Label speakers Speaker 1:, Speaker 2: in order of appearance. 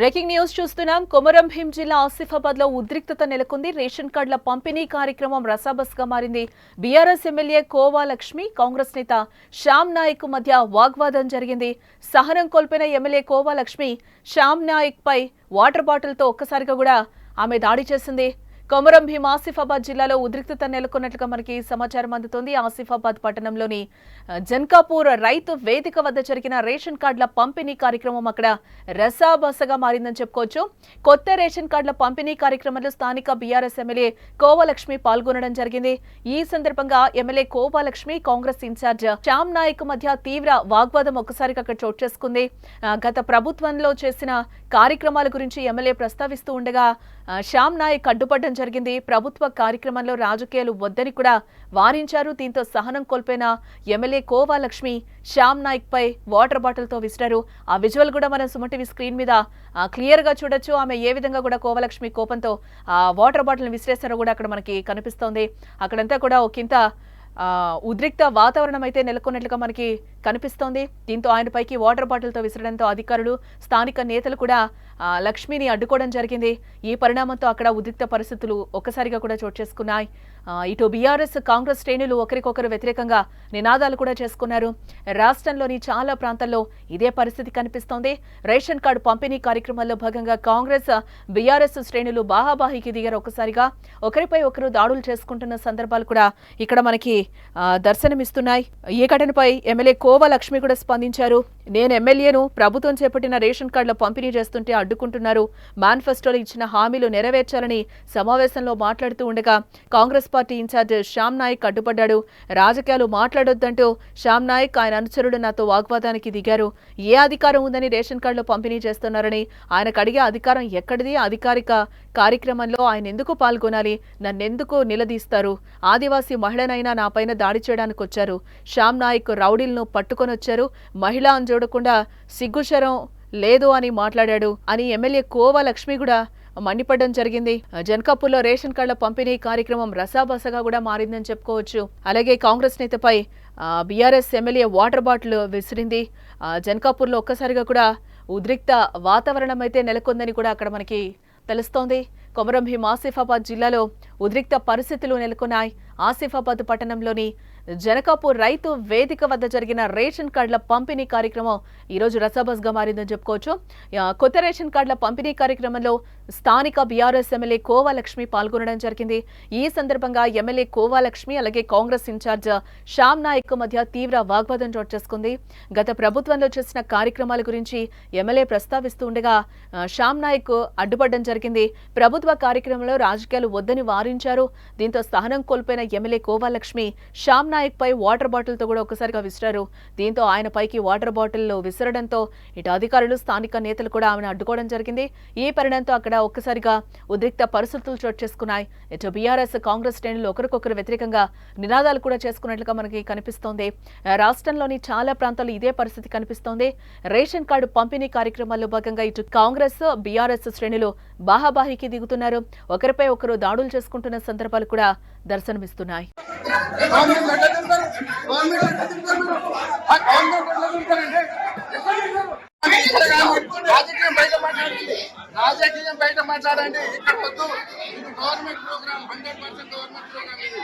Speaker 1: Breaking news చూస్తున్నాం. కొమరం భీం జిల్లా ఆసిఫాబాద్లో ఉద్రిక్తత నెలకొంది. రేషన్ కార్డుల పంపిణీ కార్యక్రమం రసాబస్గా మారింది. బీఆర్ఎస్ ఎమ్మెల్యే కోవా లక్ష్మి కాంగ్రెస్ నేత శ్యామ్ నాయక్ మధ్య వాగ్వాదం జరిగింది. సహనం కోల్పోయిన ఎమ్మెల్యే కోవా లక్ష్మి శ్యామ్ నాయక్ పై వాటర్ బాటిల్తో ఒక్కసారిగా కూడా ఆమె దాడి చేసింది. కొమరం భీం ఆసిఫాబాద్ జిల్లాలో ఉద్రిక్తత నెలకొన్నట్లుగా మనకి సమాచారం అందుతోంది. ఆసిఫాబాద్ పట్టణంలోని జన్కాపూర్ రైతు వేదిక వద్ద జరిగిన రేషన్ కార్డుల పంపిణీ కార్యక్రమం అక్కడ రసాబసగా మారిందని చెప్పుకోవచ్చు. కొత్త రేషన్ కార్డుల పంపిణీ కార్యక్రమంలో స్థానిక బీఆర్ఎస్ ఎమ్మెల్యే కోవలక్ష్మి పాల్గొనడం జరిగింది. ఈ సందర్భంగా ఎమ్మెల్యే కోవలక్ష్మి కాంగ్రెస్ ఇన్ఛార్జ్ శ్యామ్ నాయక్ మధ్య తీవ్ర వాగ్వాదం ఒక్కసారిగా అక్కడ చోటు చేసుకుంది. గత ప్రభుత్వంలో చేసిన కార్యక్రమాల గురించి ఎమ్మెల్యే ప్రస్తావిస్తూ ఉండగా శ్యామ్ నాయక్ అడ్డుపడడం జరిగింది. ప్రభుత్వ కార్యక్రమంలో రాజకీయాలు వద్దని కూడా వారించారు. దీంతో సహనం కోల్పోయిన ఎమ్మెల్యే కోవా లక్ష్మి శ్యామ్ నాయక్ పై వాటర్ బాటిల్తో విసిరారు. ఆ విజువల్ కూడా మనం సుమటివి స్క్రీన్ మీద క్లియర్గా చూడొచ్చు. ఆమె ఏ విధంగా కూడా కోవలక్ష్మి కోపంతో ఆ వాటర్ బాటిల్ విసిరేస్తారో కూడా అక్కడ మనకి కనిపిస్తోంది. అక్కడంతా కూడా ఒక ఉద్రిక్త వాతావరణం అయితే నెలకొన్నట్లుగా మనకి కనిపిస్తోంది. దీంతో ఆయనపైకి వాటర్ బాటిల్తో విసరడంతో అధికారులు స్థానిక నేతలు కూడా లక్ష్మిని అడ్డుకోవడం జరిగింది. ఈ పరిణామంతో అక్కడ ఉద్రిక్త పరిస్థితులు ఒక్కసారిగా కూడా చోటు చేసుకున్నాయి. ఇటు బీఆర్ఎస్ కాంగ్రెస్ శ్రేణులు ఒకరికొకరు వ్యతిరేకంగా నినాదాలు కూడా చేసుకున్నారు. రాష్ట్రంలోని చాలా ప్రాంతాల్లో ఇదే పరిస్థితి కనిపిస్తోంది. రేషన్ కార్డు పంపిణీ కార్యక్రమాల్లో భాగంగా కాంగ్రెస్ బీఆర్ఎస్ శ్రేణులు బాహాబాహికి దిగారు ఒక్కసారిగా. ఒకరిపై ఒకరు దాడులు చేసుకుంటున్న సందర్భాలు కూడా ఇక్కడ మనకి దర్శనమిస్తున్నాయి. ఈ ఘటనపై ఎమ్మెల్యే లక్ష్మి కూడా స్పందించారు. నేను ఎమ్మెల్యేను ప్రభుత్వం చేపట్టిన రేషన్ కార్డుల పంపిణీ చేస్తుంటే అడ్డుకుంటున్నారు. మేనిఫెస్టోలో ఇచ్చిన హామీలు నెరవేర్చాలని సమావేశంలో మాట్లాడుతూ ఉండగా కాంగ్రెస్ పార్టీ ఇన్ఛార్జ్ శ్యామ్ నాయక్ అడ్డుపడ్డాడు. రాజకీయాలు మాట్లాడొద్దంటూ శ్యామ్ నాయక్ ఆయన అనుచరుడు నాతో వాగ్వాదానికి దిగారు. ఏ అధికారం ఉందని రేషన్ కార్డులు పంపిణీ చేస్తున్నారని ఆయనకు అడిగే అధికారం ఎక్కడిది? అధికారిక కార్యక్రమంలో ఆయన ఎందుకు పాల్గొనాలి? నన్నెందుకు నిలదీస్తారు? ఆదివాసీ మహిళనైనా నా పైన దాడి చేయడానికి వచ్చారు శ్యామ్ నాయక్ రౌడీలను పట్టుకొని వచ్చారు మహిళా అంజోడు చూడకుండా సిగ్గుశరం లేదు అని మాట్లాడాడు అని ఎమ్మెల్యే కోవా లక్ష్మి కూడా మండిపడడం జరిగింది. జనకాపూర్లో రేషన్ కార్డుల పంపిణీ కార్యక్రమం రసాబసగా కూడా మారిందని చెప్పుకోవచ్చు. అలాగే కాంగ్రెస్ నేతపై బీఆర్ఎస్ ఎమ్మెల్యే వాటర్ బాటిల్ విసిరింది. జనకాపూర్లో ఒక్కసారిగా కూడా ఉద్రిక్త వాతావరణం అయితే నెలకొందని కూడా అక్కడ మనకి తెలుస్తోంది. కొమరంభీం ఆసిఫాబాద్ జిల్లాలో ఉద్రిక్త పరిస్థితులు నెలకొన్నాయి. ఆసిఫాబాద్ పట్టణంలోని జనకాపూర్ రైతు వేదిక వద్ద జరిగిన రేషన్ కార్డుల పంపిణీ కార్యక్రమం ఈరోజు రసాబస్గా మారిందని చెప్పుకోవచ్చు. కొత్త రేషన్ కార్డుల పంపిణీ కార్యక్రమంలో స్థానిక బీఆర్ఎస్ ఎమ్మెల్యే కోవాలక్ష్మి పాల్గొనడం జరిగింది. ఈ సందర్భంగా ఎమ్మెల్యే కోవాలక్ష్మి అలాగే కాంగ్రెస్ ఇన్ఛార్జ్ శ్యామ్ నాయక్ మధ్య తీవ్ర వాగ్వాదం చోటు చేసుకుంది. గత ప్రభుత్వంలో చేసిన కార్యక్రమాల గురించి ఎమ్మెల్యే ప్రస్తావిస్తూ ఉండగా శ్యామ్ నాయక్ అడ్డుపడడం జరిగింది. ప్రభుత్వం కార్యక్రమంలో రాజకీయాలు వద్దని వారించారు. దీంతో సహనం కోల్పోయిన ఎమ్మెల్యే కోవాలక్ష్మి శ్యామ్ నాయక్ పై వాటర్ బాటిల్తో కూడా ఒక్కసారిగా విసిరారు. దీంతో ఆయన పైకి వాటర్ బాటిల్ విసరడంతో ఇటు అధికారులు స్థానిక నేతలు కూడా ఆమెను అడ్డుకోవడం జరిగింది. ఈ పరిణామంతో అక్కడ ఒక్కసారిగా ఉద్రిక్త పరిస్థితులు చోటు చేసుకున్నాయి. ఇటు బీఆర్ఎస్ కాంగ్రెస్ శ్రేణులు ఒకరికొకరు వ్యతిరేకంగా నినాదాలు కూడా చేసుకున్నట్లుగా మనకి కనిపిస్తోంది. రాష్ట్రంలోని చాలా ప్రాంతాల్లో ఇదే పరిస్థితి కనిపిస్తోంది. రేషన్ కార్డు పంపిణీ కార్యక్రమాల్లో భాగంగా ఇటు కాంగ్రెస్ బీఆర్ఎస్ శ్రేణులు బాహాబాహికి దిగుతున్నారు. ఒకరిపై ఒకరు దాడులు చేసుకుంటున్న సందర్భాలు కూడా దర్శనమిస్తున్నాయి.
Speaker 2: రాజకీయం బయట మాట్లాడండి. రాజకీయం బయట మాట్లాడండి ఇక్కడ వద్దు. ఇది government programme hundred percent government programme ఇది.